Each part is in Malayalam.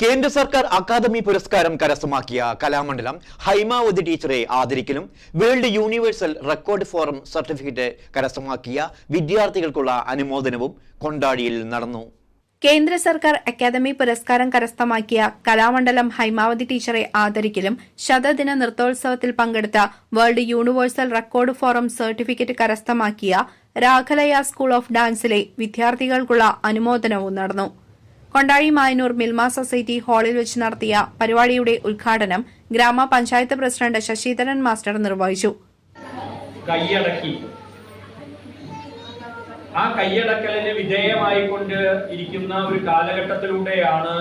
കേന്ദ്ര സർക്കാർ അക്കാദമി പുരസ്കാരം കരസ്ഥമാക്കിയ കലാമണ്ഡലം ഹൈമാവതി ടീച്ചറെ ആദരിക്കലും world universal record forum certificate കരസ്ഥമാക്കിയ വിദ്യാർത്ഥികൾക്കുള്ള അനുമോദനവും കൊണ്ടാടിയിൽ നടന്നു. കേന്ദ്ര സർക്കാർ അക്കാദമി പുരസ്കാരം കരസ്ഥമാക്കിയ കലാമണ്ഡലം ഹൈമാവതി ടീച്ചറെ ആദരിക്കലും ശതദിന നൃത്തോത്സവത്തിൽ പങ്കെടുത്ത world universal record forum certificate കരസ്ഥമാക്കിയ രാഘലയ സ്കൂൾ ഓഫ് ഡാൻസിലെ വിദ്യാർത്ഥികൾക്കുള്ള അനുമോദനവും നടന്നു. കൊണ്ടാഴി മായനൂർ മിൽമ സൊസൈറ്റി ഹാളിൽ വെച്ച് നടത്തിയ പരിപാടിയുടെ ഉദ്ഘാടനം ഗ്രാമപഞ്ചായത്ത് പ്രസിഡന്റ് ശശിധരൻ മാസ്റ്റർ നിർവഹിച്ചു. കൈയടക്കി. ആ കൈയടക്കലിന് വിധേയമായിക്കൊണ്ട് ഇരിക്കുന്ന ഒരു കാലഘട്ടത്തിലൂടെയാണ്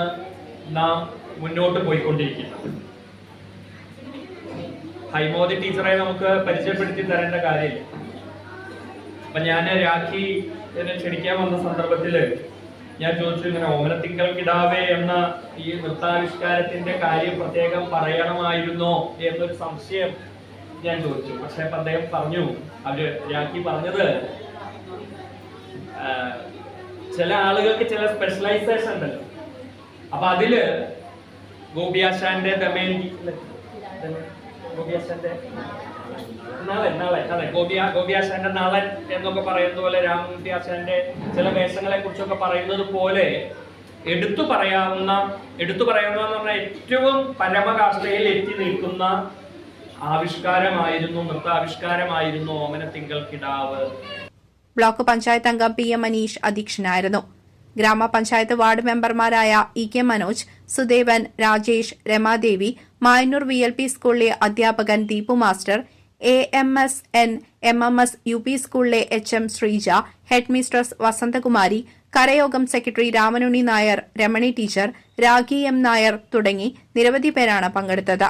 നാം മുന്നോട്ട് പോയിക്കൊണ്ടിരിക്കുന്നത്. ഹൈമോദി ടീച്ചറെ നമുക്ക് പരിചയപ്പെടുത്തി തരേണ്ട കാര്യമില്ല. അപ്പൊ ഞാൻ രാഖി എന്നെ ക്ഷണിക്കാൻ വന്ന സന്ദർഭത്തിൽ ഞാൻ ചോദിച്ചു ഇങ്ങനെ ഓമനത്തിങ്കൽ കിടാവേ എന്ന ഈ നൃത്താവിഷ്കാരത്തിന്റെ കാര്യം പ്രത്യേകം പറയണമായിരുന്നോ എന്നൊരു സംശയം ഞാൻ ചോദിച്ചു. പക്ഷെ അദ്ദേഹം പറഞ്ഞു അവർ രാഖി പറഞ്ഞത് ചില ആളുകൾക്ക് ചില സ്പെഷ്യലൈസേഷൻ ഉണ്ടല്ലോ. അപ്പൊ അതിൽ ഗോപിയാശാന്റെ ദമയന്തി ഗോപിയാശാന്റെ നളൻ നാളെ അതെ ഗോപിയ ഗോപിയാശാന്റെ നളൻ എന്നൊക്കെ പറയുന്ന പോലെ രാമൻകുട്ടിയാശാന്റെ ചില വേഷങ്ങളെ കുറിച്ചൊക്കെ പറയുന്നത് പോലെ എടുത്തു പറയാവുന്ന എടുത്തു പറയാവുന്ന എന്ന് പറഞ്ഞാൽ ഏറ്റവും പരമകാഷ്ഠയിൽ എത്തി നിൽക്കുന്ന ആവിഷ്കാരമായിരുന്നു നൃത്താവിഷ്കാരമായിരുന്നു തിങ്കൾ കിടാവ്. ബ്ലോക്ക് പഞ്ചായത്ത് അംഗം പി എം മനീഷ് അധ്യക്ഷനായിരുന്നു. ഗ്രാമപഞ്ചായത്ത് വാർഡ് മെമ്പർമാരായ E K Manoj Sudevan Rajesh Ramadevi Mayannur V L P സ്കൂളിലെ അധ്യാപകൻ Deepu master A M S N M M S U P സ്കൂളിലെ H M Sreeja headmistress Vasanthakumari karayogam secretary Ramanunni Nair Ramani teacher Rakhi M Nair തുടങ്ങി നിരവധി പേരാണ് പങ്കെടുത്തത്.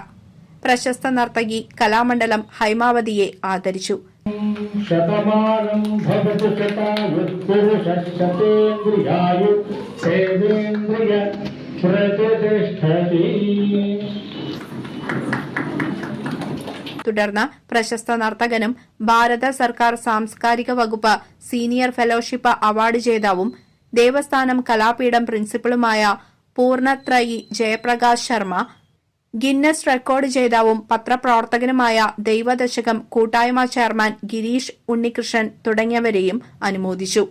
പ്രശസ്ത നർത്തകി കലാമണ്ഡലം ഹൈമാവതിയെ ആദരിച്ചു. ശതമാനം തുടർന്ന് പ്രശസ്ത നർത്തകനും ഭാരത സർക്കാർ സാംസ്കാരിക വകുപ്പ് സീനിയർ ഫെലോഷിപ്പ് അവാർഡ് ജേതാവും ദേവസ്ഥാനം കലാപീഠം പ്രിൻസിപ്പളുമായ പൂർണത്രയി ജയപ്രകാശ് ശർമ്മ ഗിന്നസ് റെക്കോർഡ് ജേതാവും പത്രപ്രവർത്തകനുമായ ദൈവദശകം കൂട്ടായ്മ ചെയർമാൻ ഗിരീഷ് ഉണ്ണികൃഷ്ണൻ തുടങ്ങിയവരെയും അനുമോദിച്ചു.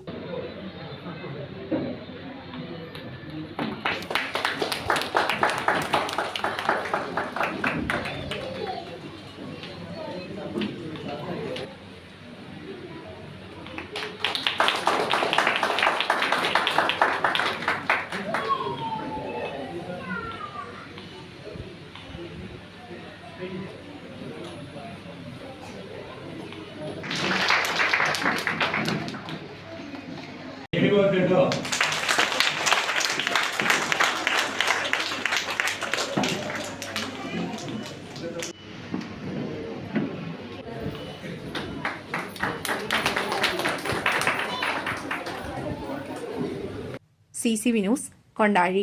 കേട്ടോ C C V news Kondazhi.